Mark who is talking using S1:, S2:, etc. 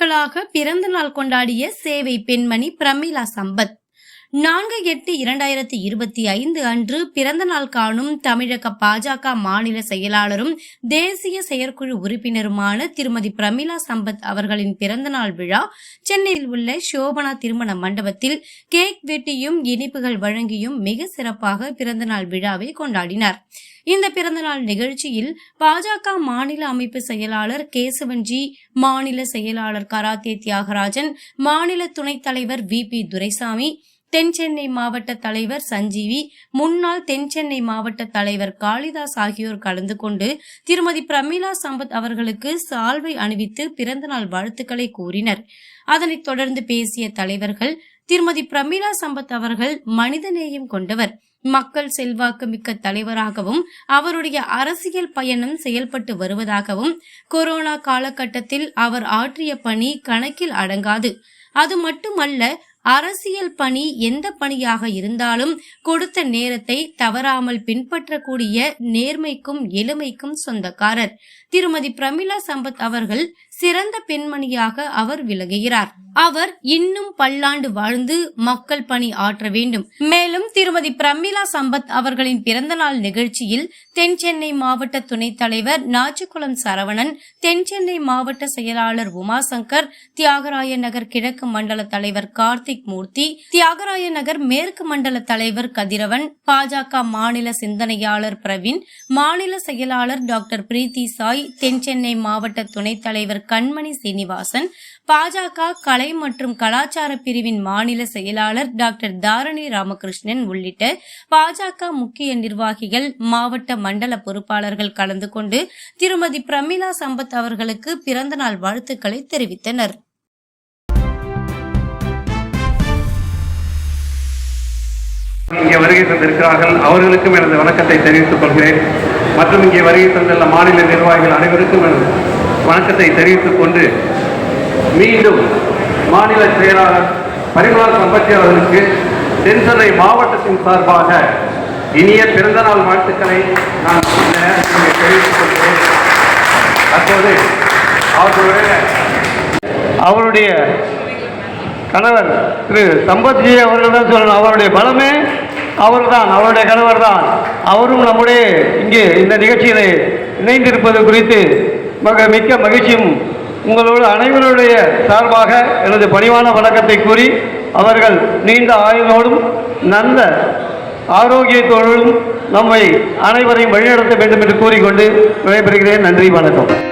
S1: நாட்களாக பிறந்த நாள் கொண்டாடிய சேவை பெண்மணி பிரமிளா சம்பத். நான்கு எட்டு இரண்டாயிரத்தி இருபத்தி ஐந்து அன்று பிறந்த நாள் காணும் தமிழக பாஜக மாநில செயலாளரும் தேசிய செயற்குழு உறுப்பினருமான திருமதி பிரமிளா சம்பத் அவர்களின் பிறந்தநாள் விழா சென்னையில் உள்ள சோபனா திருமண மண்டபத்தில் கேக் வெட்டியும் இனிப்புகள் வழங்கியும் மிக சிறப்பாக பிறந்தநாள் விழாவை கொண்டாடினார். இந்த பிறந்தநாள் நிகழ்ச்சியில் பாஜக மாநில அமைப்பு செயலாளர் கேசவன்ஜி மாநில செயலாளர் கராத்தே தியாகராஜன் மாநில துணைத் தலைவர் வி பி துரைசாமி தென்சென்னை மாவட்ட தலைவர் சஞ்சீவி முன்னாள் தென்சென்னை மாவட்ட தலைவர் காளிதாஸ் ஆகியோர் கலந்து கொண்டு திருமதி பிரமிளா சம்பத் அவர்களுக்கு சால்வை அணிவித்து பிறந்தநாள் வாழ்த்துக்களை கூறினர். அதனைத் தொடர்ந்து பேசிய தலைவர்கள் திருமதி பிரமிளா சம்பத் அவர்கள் மனிதநேயம் கொண்டவர். மக்கள் செல்வாக்கு மிக்க தலைவராகவும் அவருடைய அரசியல் பயணம் செயல்பட்டு வருவதாகவும் கொரோனா காலகட்டத்தில் அவர் ஆற்றிய பணி கணக்கில் அடங்காது. அது மட்டுமல்ல அரசியல் பணி எந்த பணியாக இருந்தாலும் கொடுத்த நேரத்தை தவறாமல் பின்பற்றக்கூடிய நேர்மைக்கும் எளிமைக்கும் சொந்தக்காரர். திருமதி பிரமிளா சம்பத் அவர்கள் சிறந்த பெண்மணியாக அவர் விளங்குகிறார். அவர் இன்னும் பல்லாண்டு வாழ்ந்து மக்கள் பணி ஆற்ற வேண்டும். மேலும் திருமதி பிரமிளா சம்பத் அவர்களின் பிறந்தநாள் நிகழ்ச்சியில் தென் சென்னை மாவட்ட துணைத் தலைவர் நாச்சிக்குளம் சரவணன் தென் சென்னை மாவட்ட செயலாளர் உமாசங்கர் தியாகராய நகர் கிழக்கு மண்டல தலைவர் கார்த்திக் மூர்த்தி தியாகராய நகர் மேற்கு மண்டல தலைவர் கதிரவன் பாஜக மாநில சிந்தனையாளர் பிரவீன் மாநில செயலாளர் டாக்டர் பிரீத்தி சாய் தென் சென்னை மாவட்ட துணைத் தலைவர் கண்மணி சீனிவாசன் பாஜக கலை மற்றும் கலாச்சார பிரிவின் மாநில செயலாளர் டாக்டர் தாரணி ராமகிருஷ்ணன் உள்ளிட்ட பாஜக முக்கிய நிர்வாகிகள் மாவட்ட மண்டல பொறுப்பாளர்கள் கலந்து கொண்டு திருமதி பிரமிளா சம்பத் அவர்களுக்கு பிறந்தநாள் வாழ்த்துக்களை தெரிவித்தனர்.
S2: இங்கே வருகை தந்திருக்கிறார்கள். அவர்களுக்கும் எனது வணக்கத்தை தெரிவித்துக் கொள்கிறேன். மற்றும் இங்கே வருகை தந்துள்ள மாநில நிர்வாகிகள் அனைவருக்கும் எனது வணக்கத்தை தெரிவித்துக் கொண்டு மீண்டும் மாநில செயலாளர் பரிமளா சம்பத்தி அவர்களுக்கு தென்சென்னை மாவட்டத்தின் சார்பாக இனிய பிறந்தநாள் வாழ்த்துக்களை நான் தெரிவித்துக் கொள்கிறேன். அப்போது அவர்களுடைய அவருடைய கணவர் திரு சம்பத்ஜி அவர்கள் தான் சொல்லணும். அவருடைய பலமே அவர்தான் அவருடைய கணவர் தான் அவரும் நம்முடைய இங்கே இந்த நிகழ்ச்சியிலே இணைந்திருப்பது குறித்து மிக மிக்க மகிழ்ச்சியும் உங்களோடு அனைவருடைய சார்பாக எனது பணிவான வணக்கத்தை கூறி அவர்கள் நீண்ட ஆயுளோடும் நல்ல ஆரோக்கியத்தோடும் நம்மை அனைவரையும் வழிநடத்த வேண்டும் என்று கூறிக்கொண்டு விடைபெறுகிறேன். நன்றி வணக்கம்.